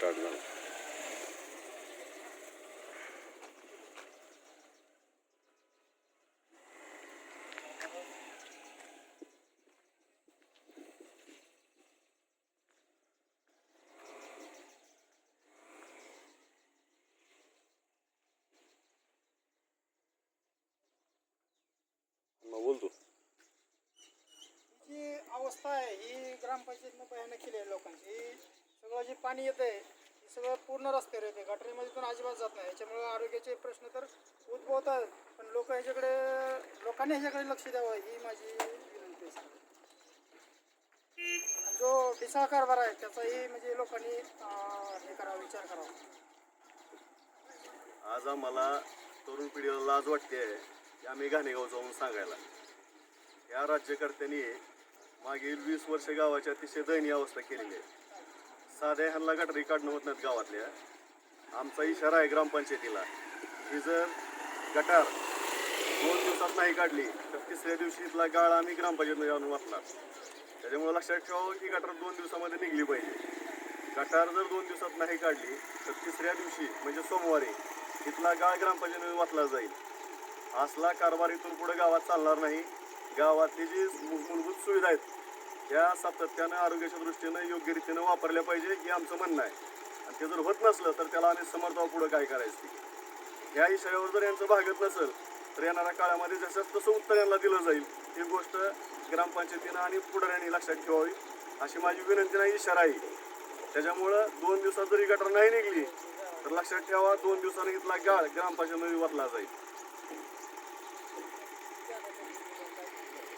Start झाला मग बोलतो जी अवस्था आहे ही ग्रामपंचायतनं भयानक केली आहे लोकांची. सगळं जे पाणी येतं आहे सगळं पूर्ण रस्त्यावर येते पण अजिबात जात नाही. याच्यामुळे आरोग्याचे प्रश्न तर उद्भवतात पण लोक ह्याच्याकडे लोकांनी ह्याच्याकडे लक्ष द्यावं ही माझी विनंती आहे. जो डिसाळ कारभार आहे त्याचाही म्हणजे लोकांनी हे करावा विचार करावा. आज आम्हाला तरुण पिढीला लाज वाटते की आम्ही घाणेगाव जाऊन सांगायला. या राज्यकर्त्यांनी मागील वीस वर्ष गावाची अतिशय दयनीय अवस्था केलेली आहे. साध्या ह्यांना गटारी काढणं नव्हत नाहीत गावातल्या. आमचा इशारा आहे ग्रामपंचायतीला. ही जर गटार दोन दिवसात नाही काढली तर तिसऱ्या दिवशी इथला गाळ आम्ही ग्रामपंचायतीमध्ये जाऊन वाचणार. त्याच्यामुळे लक्षात ठेवावं की हो, गटार दोन दिवसामध्ये निघली पाहिजे. गटार जर दोन दिवसात नाही काढली तर तिसऱ्या दिवशी म्हणजे सोमवारी इथला गाळ ग्रामपंचायतीमध्ये वाचला जाईल. असला कारभार इथून पुढे गावात चालणार नाही. गावातली जी मूलभूत सुविधा आहेत ह्या सातत्यानं आरोग्याच्या दृष्टीनं योग्य रीतीनं वापरल्या पाहिजे हे आमचं म्हणणं आहे. आणि ते जर होत नसलं तर त्याला आम्ही समर्थाव पुढं काय करायचं? ह्या इशाऱ्यावर जर यांचं भागत नसेल तर येणाऱ्या काळामध्ये जसं तसं उत्तर यांना दिलं जाईल ही गोष्ट ग्रामपंचायतीनं आणि पुढाऱ्यांनी लक्षात ठेवावी अशी माझी विनंती नाही इशारा आहे. त्याच्यामुळं दोन दिवसात जरी गटर नाही निघली तर लक्षात ठेवा दोन दिवसांनी इथला गाळ ग्रामपंचायतीमध्ये वरला जाईल.